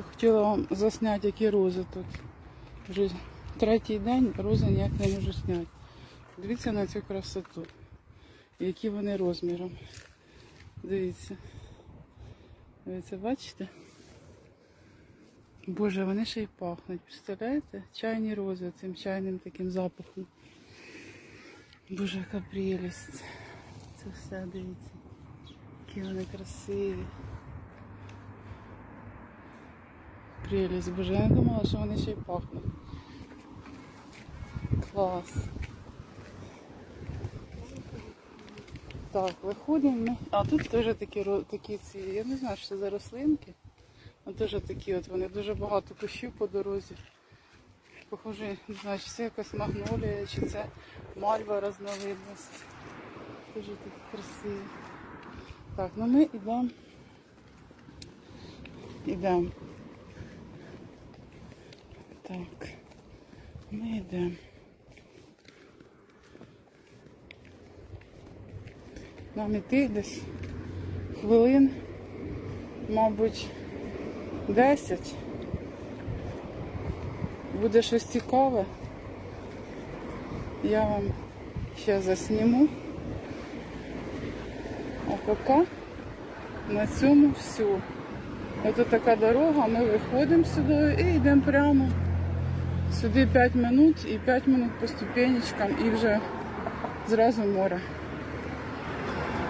Я хотіла вам засняти, які рози тут. Вже третій день рози ніяк не можу зняти. Дивіться на цю красоту. Які вони розміром. Дивіться. Ви це бачите? Боже, вони ще й пахнуть. Представляєте? Чайні рози цим чайним таким запахом. Боже, яка прелість. Це все, дивіться. Які вони красиві. Прелість, боже, я не думала, що вони ще й пахнуть. Клас. Так, виходимо. А тут теж такі, такі ці, я не знаю, що це за рослинки. А теж такі от вони дуже багато кущів по дорозі. Похоже, не знаю, чи це якась магнолія, чи це мальва разновидність. Дуже такі красиві. Так, ну ми йдемо. Йдемо. Так. Ми йдемо. Нам іти десь хвилин, мабуть, 10. Буде щось цікаве. Я вам ще засніму. А поки на цьому все. Ось така дорога, ми виходимо сюди і йдемо прямо. Сюди 5 минут і 5 минут по ступенечкам і вже зразу море.